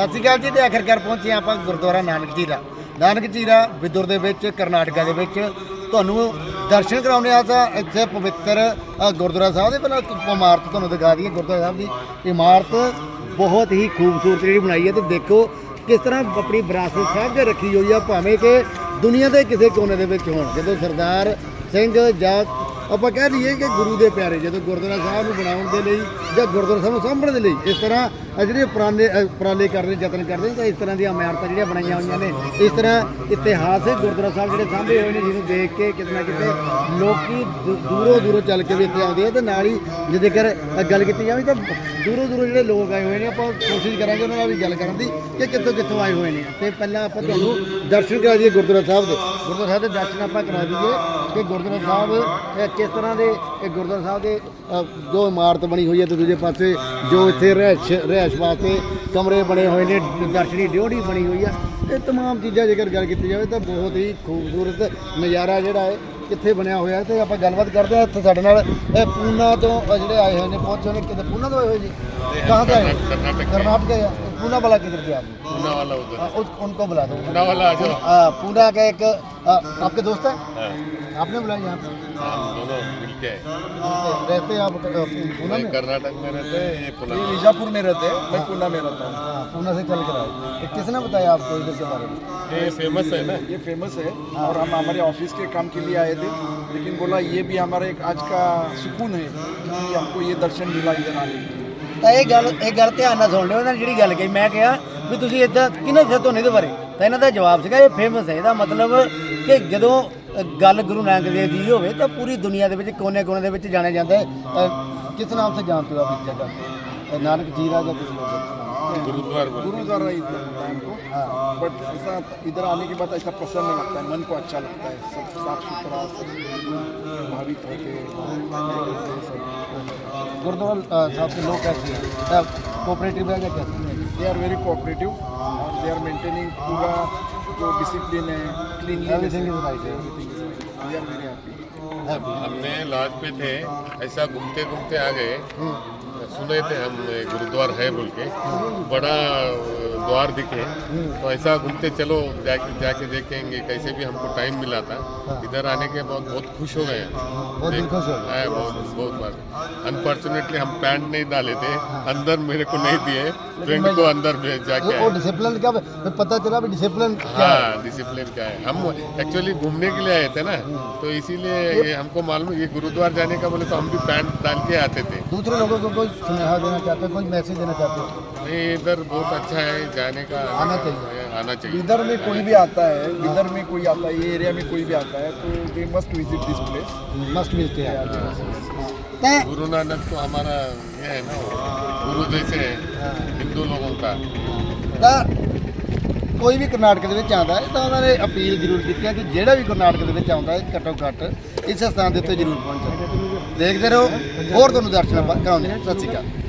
ਸਤਿ ਸ਼੍ਰੀ ਅਕਾਲ ਜੀ ਤੇ ਆਖਿਰਕਾਰ ਪਹੁੰਚੇ ਆਪਾਂ ਗੁਰਦੁਆਰਾ ਨਾਨਕ ਜੀਰਾ। ਨਾਨਕ ਜੀਰਾ ਵਿਦੁਰ ਦੇ ਵਿੱਚ, ਕਰਨਾਟਕਾ ਦੇ ਵਿੱਚ। ਤੁਹਾਨੂੰ ਦਰਸ਼ਨ ਕਰਾਉਣੇ ਆ ਤਾਂ ਇੱਥੇ ਪਵਿੱਤਰ ਗੁਰਦੁਆਰਾ ਸਾਹਿਬ ਦੇ ਪਹਿਲਾਂ ਇਮਾਰਤ ਤੁਹਾਨੂੰ ਦਿਖਾ ਦਈਏ, ਗੁਰਦੁਆਰਾ ਸਾਹਿਬ ਦੀ ਇਮਾਰਤ ਬਹੁਤ ਹੀ ਖੂਬਸੂਰਤ ਜਿਹੜੀ ਬਣਾਈ ਹੈ ਤੇ ਦੇਖੋ ਕਿਸ ਤਰ੍ਹਾਂ ਆਪਣੀ ਵਿਰਾਸਤ ਸਾਂਭ ਕੇ ਰੱਖੀ ਹੋਈ ਆ, ਭਾਵੇਂ ਕਿ ਦੁਨੀਆ ਦੇ ਕਿਸੇ ਕੋਨੇ ਦੇ ਵਿੱਚ ਹੋਣ। ਜਦੋਂ ਸਰਦਾਰ ਸਿੰਘ ਜਾਂ ਆਪਾਂ ਕਹਿ ਲਈਏ ਕਿ ਗੁਰੂ ਦੇ ਪਿਆਰੇ ਜਦੋਂ ਗੁਰਦੁਆਰਾ ਸਾਹਿਬ ਨੂੰ ਬਣਾਉਣ ਦੇ ਲਈ ਜਾਂ ਗੁਰਦੁਆਰਾ ਸਾਹਿਬ ਨੂੰ ਸਾਂਭਣ ਦੇ ਲਈ ਇਸ ਤਰ੍ਹਾਂ ਅ ਜਿਹੜੇ ਪੁਰਾਣੇ ਅ, ਕਰਦੇ ਯਤਨ ਕਰਦੇ ਤਾਂ ਇਸ ਤਰ੍ਹਾਂ ਦੀਆਂ ਇਮਾਰਤਾਂ ਜਿਹੜੀਆਂ ਬਣਾਈਆਂ ਹੋਈਆਂ ਨੇ ਇਸ ਤਰ੍ਹਾਂ ਇਤਿਹਾਸਿਕ ਗੁਰਦੁਆਰਾ ਸਾਹਿਬ ਜਿਹੜੇ ਸਾਂਭੇ ਹੋਏ ਨੇ ਜਿਹਨੂੰ ਦੇਖ ਕੇ ਕਿਤੇ ਨਾ ਕਿਤੇ ਲੋਕੀ ਦੂਰੋਂ ਦੂਰੋਂ ਚੱਲ ਕੇ ਵੀ ਇੱਥੇ ਆਉਂਦੇ ਆ ਤੇ ਨਾਲ ਹੀ ਜੇ ਜੇਕਰ ਗੱਲ ਕੀਤੀ ਜਾਵੇ ਤਾਂ ਦੂਰੋਂ ਦੂਰੋਂ ਜਿਹੜੇ ਲੋਕ ਆਏ ਹੋਏ ਨੇ ਆਪਾਂ ਕੋਸ਼ਿਸ਼ ਕਰਾਂਗੇ ਉਹਨਾਂ ਨਾਲ ਵੀ ਗੱਲ ਕਰਨ ਦੀ ਕਿ ਕਿੱਥੋਂ ਕਿੱਥੋਂ ਆਏ ਹੋਏ ਨੇ। ਤੇ ਪਹਿਲਾਂ ਆਪਾਂ ਤੁਹਾਨੂੰ ਦਰਸ਼ਨ ਕਰਾ ਦਈਏ ਗੁਰਦੁਆਰਾ ਸਾਹਿਬ ਦੇ। ਗੁਰਦੁਆਰਾ ਸਾਹਿਬ ਦੇ ਦਰਸ਼ਨ ਆਪਾਂ ਕਰਾ ਦਈਏ ਕਿ ਗੁਰਦੁਆਰਾ ਸਾਹਿਬ ਕਿਸ ਤਰ੍ਹਾਂ ਦੇ ਇਹ ਗੁਰਦੁਆਰਾ ਸਾਹਿਬ ਦੇ ਅ, ਜੋ ਇਮਾਰਤ ਬਣੀ ਹੋਈ ਹੈ ਤੇ ਦੂਜੇ ਪਾਸੇ ਜੋ ਇੱਥੇ ਰਹਿਸ਼ ਰਹਿਸ਼ ਵਾਸਤੇ ਕਮਰੇ ਬਣੇ ਹੋਏ ਨੇ ਦਰਸ਼ਨੀ ਡਿਓੜੀ ਬਣੀ ਹੋਈ ਆ ਇਹ तमाम ਚੀਜ਼ਾਂ ਜੇਕਰ ਗੱਲ ਕੀਤੀ ਜਾਵੇ ਤਾਂ ਬਹੁਤ ਹੀ ਖੂਬਸੂਰਤ ਨਜ਼ਾਰਾ ਜਿਹੜਾ ਹੈ ਕਿੱਥੇ ਬਣਿਆ ਹੋਇਆ ਹੈ ਤੇ ਆਪਾਂ ਗੱਲਬਾਤ ਕਰਦੇ ਹਾਂ ਇੱਥੇ ਸਾਡੇ ਨਾਲ ਇਹ ਪੂਨਾ ਤੋਂ ਅ, ਜਿਹੜੇ ਆਏ ਹੋਏ ਨੇ ਪਹੁੰਚੇ ਨੇ ਕਿਤੇ ਪੂਨਾ ਤੋਂ ਆਏ ਹੋਏ ਜੀ ਕਹਾਂ से आए कर्नाटक के कर्नाटक है पूना वाला किधर आप पूना वाला उधर। हाँ, उनको बुला दो। पूना वाला आ जाओ। हाँ, पूना का एक आपके दोस्त है? हाँ, आपने बुलाया यहाँ पे? दोनों मिलके रहते हैं आप पूना में? कर्नाटक में रहते हैं बीजापुर में रहते हैं? मैं पूना में रहता हूँ। हाँ, पूना से चल कर आए। किसने बताया आपको इधर के बारे में? ये फ़ेमस है ना? ये फ़ेमस है। और हम हमारे ऑफ़िस के काम के लिए आए थे। लेकिन बोला ये भी हमारा एक आज का सुकून है कि हमको ये दर्शन मिला इधर आने के ਤਾਂ ਇਹ ਗੱਲ ਇਹ ਗੱਲ ਧਿਆਨ ਨਾਲ ਸੁਣ ਲਿਓ ਇਹਨਾਂ ਨੇ ਜਿਹੜੀ ਗੱਲ ਕਹੀ ਮੈਂ ਕਿਹਾ ਵੀ ਤੁਸੀਂ ਇਦਾਂ ਕਿਹਨੇ ਦੱਸਿਆ ਤੁਹਾਨੂੰ ਇਹਦੇ ਬਾਰੇ ਤਾਂ ਇਹਨਾਂ ਦਾ ਜਵਾਬ ਸੀਗਾ ਇਹ ਫੇਮਸ ਹੈ ਇਹਦਾ ਮਤਲਬ ਕਿ ਜਦੋਂ ਅ, ਗੱਲ ਗੁਰੂ ਨਾਨਕ ਦੇਵ ਜੀ ਦੀ ਹੋਵੇ ਤਾਂ ਪੂਰੀ ਦੁਨੀਆ ਦੇ ਵਿੱਚ ਕੋਨੇ-ਕੋਨੇ ਦੇ ਵਿੱਚ ਜਾਣਿਆ ਜਾਂਦਾ ਹੈ ਅ, ਕਿਸ ਨਾਮ ਸੇ ਜਾਣਦੇ ਹੋ ਆਪ ਇਸ ਜਗ੍ਹਾ को? अ, नानक जीरा या किसी लोग गुरुद्वार बोल गुरुद्वारा इधर होता है हमको हाँ बट ऐसा इधर आने के बाद ऐसा प्रसन्न लगता है मन को अच्छा लगता है सब साफ सुथरा सब भाविक होते सब गुरुद्वारा अ, साहब के लोग कैसे हैं कोऑपरेटिव है या कैसे हैं दे आर वेरी कोऑपरेटिव और दे आर मेंटेनिंग पूरा जो डिसिप्लिन है cleanliness Everything is right, yeah. Everything is right we are very happy हमने लॉज पे थे ऐसा घूमते घूमते आ गए सुने थे हम गुरुद्वार है बोल के। बड़ा द्वार दिखे तो ऐसा घूमते चलो जाके जाके देखेंगे कैसे भी हमको टाइम मिला था। इधर आने के बाद बहुत खुश हो गए। बहुत खुश हो। है, बहुत बहुत बार। अनफॉर्चुनेटली हम पैंट नहीं डाले थे। अंदर मेरे को नहीं दिए। फ्रेंड को अंदर जाके डिसिप्लिन क्या पता चला डिसिप्लिन है। डिसिप्लिन का है। हम एक्चुअली घूमने के लिए आए थे ना। तो इसीलिए हमको मालूम ये गुरुद्वार जाने का बोले तो हम भी पैंट डाल के आते थे। दूसरे लोगों को कोई सुनेहा देना चाहते हो कोई मैसेज देना चाहते हो नहीं इधर बहुत अच्छा है जाने का आना चाहिए। आना चाहिए इधर में कोई भी आता है इधर में कोई आता है ये एरिया में कोई भी आता है तो they must visit this place must मिलते हैं हाँ। गुरु नानक तो हमारा ये है ना गुरु जैसे है हिंदू लोगों का ਤਾਂ ਕੋਈ ਵੀ ਕਰਨਾਟਕ ਦੇ ਵਿੱਚ ਆਉਂਦਾ ਹੈ ਤਾਂ ਉਹਨਾਂ ਨੇ ਅਪੀਲ ਜ਼ਰੂਰ ਕੀਤੀ ਹੈ ਕਿ ਜਿਹੜਾ ਵੀ ਕਰਨਾਟਕ ਦੇ ਵਿੱਚ ਆਉਂਦਾ ਹੈ ਘੱਟੋ ਘੱਟ ਇਸ ਸਥਾਨ ਦੇ ਉੱਤੇ ਜ਼ਰੂਰ ਪਹੁੰਚੇ ਦੇਖਦੇ ਰਹੋ। ਹੋਰ ਤੁਹਾਨੂੰ ਦਰਸ਼ਨ ਆਪਾਂ ਕਰਾਉਂਦੇ ਹਾਂ। ਸਤਿ ਸ਼੍ਰੀ ਅਕਾਲ।